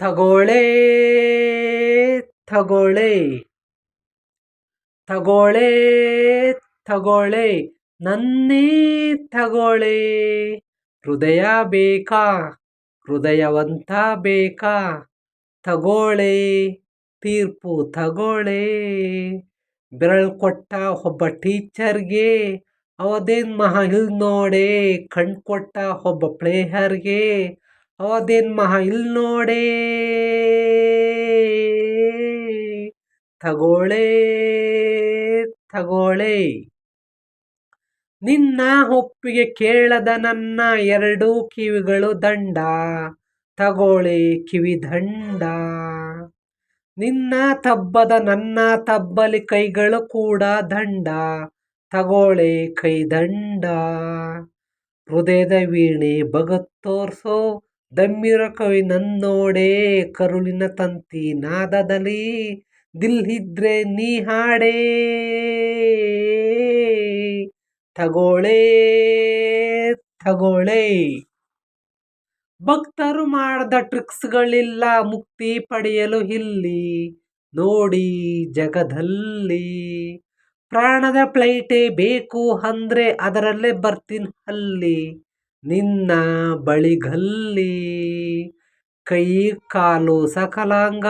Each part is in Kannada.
ತಗೋಳೆ ತಗೋಳೆ ತಗೋಳೆ ತಗೋಳೆ ನನ್ನೇ ತಗೋಳೆ ಹೃದಯ ಬೇಕಾ, ಹೃದಯವಂತ ಬೇಕಾ ತಗೋಳೆ ತೀರ್ಪು ತಗೋಳೆ ಬೆರಳು ಕೊಟ್ಟ ಒಬ್ಬ ಟೀಚರ್ಗೆ, ಅವದೇನು ಮಹಾ ಇಲ್ಲಿ ನೋಡೆ, ಕಣ್ ಕೊಟ್ಟ ಒಬ್ಬ ಪ್ಲೇಯರ್ಗೆ ಅವದೇನು ಮಹಾ ಇಲ್ ನೋಡೆ. ತಗೋಳೆ ತಗೋಳೆ. ನಿನ್ನ ಒಪ್ಪಿಗೆ ಕೇಳದ ನನ್ನ ಎರಡು ಕಿವಿಗಳು ದಂಡ. ತಗೋಳೆ, ಕಿವಿ ದಂಡ. ನಿನ್ನ ತಬ್ಬದ ನನ್ನ ತಬ್ಬಲಿ ಕೈಗಳು ಕೂಡ ದಂಡ. ತಗೋಳೆ, ಕೈ ದಂಡ. ಹೃದಯದ ವೀಣೆ ಭಗತ್ ತೋರ್ಸೋ ದಮ್ಮಿರೋ ಕವಿ ನನ್ನೋಡೆ ಕರುಳಿನ ತಂತಿ ನಾದದಲ್ಲಿ ದಿಲ್ ಇದ್ರೆ ನೀ ಹಾಡೇ. ತಗೋಳೆ ತಗೋಳೆ ಭಕ್ತರು ಮಾಡದ ಟ್ರಿಕ್ಸ್ಗಳಿಲ್ಲ ಮುಕ್ತಿ ಪಡೆಯಲು ಇಲ್ಲಿ. ನೋಡಿ ಜಗದಲ್ಲಿ. ಪ್ರಾಣದ ಪ್ಲೈಟೇ ಬೇಕು ಅಂದ್ರೆ ಅದರಲ್ಲೇ ಬರ್ತೀನಿ ಅಲ್ಲಿ. ನಿನ್ನ ಬಳಿಗಲ್ಲಿ ಕೈ ಕಾಲು ಸಕಲಾಂಗ.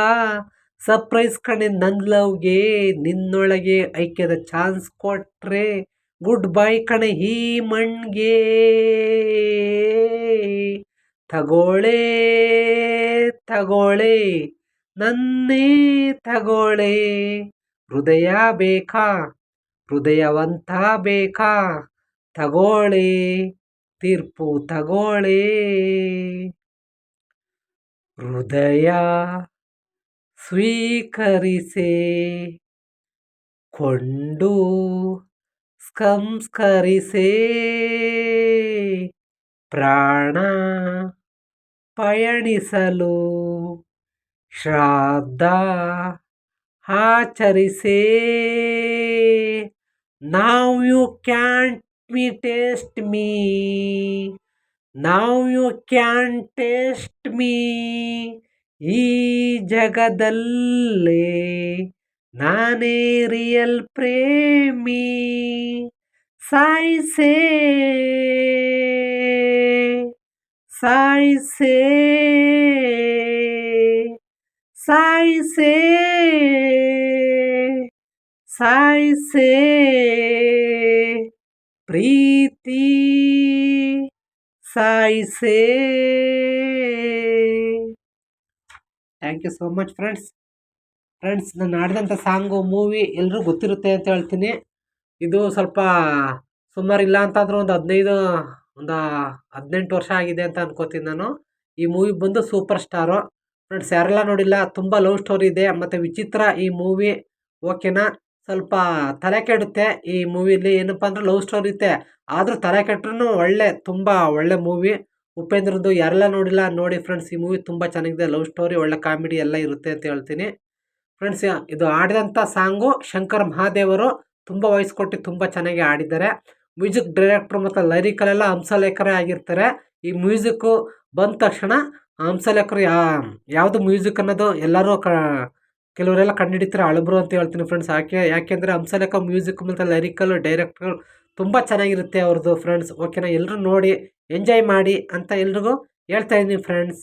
ಸರ್ಪ್ರೈಸ್ ಕಣೆ ನನ್ನ ಲವ್ಗೆ ನಿನ್ನೊಳಗೆ ಐಕ್ಯದ ಚಾನ್ಸ್ ಕೊಟ್ರೆ ಗುಡ್ ಬೈ ಕಣೆ ಹೀ ಮಣ್ಗೆ. ತಗೋಳೆ ತಗೋಳೆ ನನ್ನೇ ತಗೋಳೆ ಹೃದಯ ಬೇಕಾ, ಹೃದಯವಂತ ಬೇಕಾ ತಗೋಳೆ ತೀರ್ಪು ತಗೋಳೆ ಹೃದಯ ಸ್ವೀಕರಿಸಿ. ಕೊಂಡು ಸಂಸ್ಕರಿಸಿ. ಪ್ರಾಣ ಪಯಣಿಸಲು ಶ್ರಾದ್ದ ಆಚರಿಸಿ. ನಾವು you can't me taste me ನಾವ್ ಯು ಕ್ಯಾನ್ ಟೇಸ್ಟ್ ಮೀ ಈ ಜಗದಲ್ಲೇ ನಾನೇ ರಿಯಲ್ ಪ್ರೇಮಿ. ಸಾಯಿಸೇ ಸಾಯಿಸೇ ಸಾಯಿಸೇ ಸಾಯಿಸೇ. ಪ್ರೀತಿ ಸಾಯಿಸೇ. Thank you so much friends friends ನಾನು ಆಡಿದಂಥ ಸಾಂಗು ಮೂವಿ ಎಲ್ಲರೂ ಗೊತ್ತಿರುತ್ತೆ ಅಂತ ಹೇಳ್ತೀನಿ. ಇದು ಸ್ವಲ್ಪ ಸುಮಾರು ಇಲ್ಲ ಅಂತಂದ್ರೆ ಒಂದು ಹದಿನೈದು, ಒಂದು ಹದಿನೆಂಟು ವರ್ಷ ಆಗಿದೆ ಅಂತ ಅನ್ಕೋತೀನಿ ನಾನು. ಈ ಮೂವಿ ಬಂದು ಸೂಪರ್ ಸ್ಟಾರು ಫ್ರೆಂಡ್ಸ್ ಯಾರೆಲ್ಲ ನೋಡಿಲ್ಲ, ತುಂಬ ಲವ್ ಸ್ಟೋರಿ ಇದೆ. ಮತ್ತು ವಿಚಿತ್ರ ಈ ಮೂವಿ ಓಕೆನಾ ಸ್ವಲ್ಪ ತಲೆ ಕೆಡುತ್ತೆ ಈ ಮೂವಿಲಿ. ಏನಪ್ಪ ಅಂದ್ರೆ ಲವ್ ಸ್ಟೋರಿ ಇರುತ್ತೆ ಆದರೂ ತಲೆ ಕೆಟ್ಟರೂ ಒಳ್ಳೆ, ತುಂಬ ಒಳ್ಳೆ ಮೂವಿ. ಉಪೇಂದ್ರದ್ದು ಯಾರೆಲ್ಲ ನೋಡಿಲ್ಲ, ನೋಡಿ ಫ್ರೆಂಡ್ಸ್, ಈ ಮೂವಿ ತುಂಬ ಚೆನ್ನಾಗಿದೆ. ಲವ್ ಸ್ಟೋರಿ, ಒಳ್ಳೆ ಕಾಮಿಡಿ ಎಲ್ಲ ಇರುತ್ತೆ ಅಂತ ಹೇಳ್ತೀನಿ. ಫ್ರೆಂಡ್ಸ್, ಇದು ಆಡಿದಂಥ ಸಾಂಗು ಶಂಕರ್ ಮಹಾದೇವರು ತುಂಬ ವಾಯ್ಸ್ ಕೊಟ್ಟು ತುಂಬ ಚೆನ್ನಾಗಿ ಆಡಿದ್ದಾರೆ. ಮ್ಯೂಸಿಕ್ ಡೈರೆಕ್ಟ್ರು ಮತ್ತು ಲೈರಿಕಲೆಲ್ಲ ಹಂಸಲೇಖರೇ ಆಗಿರ್ತಾರೆ. ಈ ಮ್ಯೂಸಿಕ್ಕು ಬಂದ ತಕ್ಷಣ ಹಂಸಲೇಖರು ಯಾ, ಯಾವುದು ಮ್ಯೂಸಿಕ್ ಅನ್ನೋದು ಎಲ್ಲರೂ ಕ ಕೆಲವರೆಲ್ಲ ಕಂಡುಹಿಡಿತಾರೆ ಅಳಬ್ರು ಅಂತ ಹೇಳ್ತೀನಿ ಫ್ರೆಂಡ್ಸ್ ಯಾಕೆ, ಯಾಕೆಂದರೆ ಹಂಸಲೇಖ ಮ್ಯೂಸಿಕ್ ಮತ್ತು ಲೈರಿಕಲ್ಲು ಡೈರೆಕ್ಟ್ಗಳು ತುಂಬ ಚೆನ್ನಾಗಿರುತ್ತೆ ಅವ್ರದ್ದು ಫ್ರೆಂಡ್ಸ್ ಓಕೆನಾ ಎಲ್ಲರೂ ನೋಡಿ ಎಂಜಾಯ್ ಮಾಡಿ ಅಂತ ಎಲ್ರಿಗೂ ಹೇಳ್ತಾ ಇದ್ದೀನಿ ಫ್ರೆಂಡ್ಸ್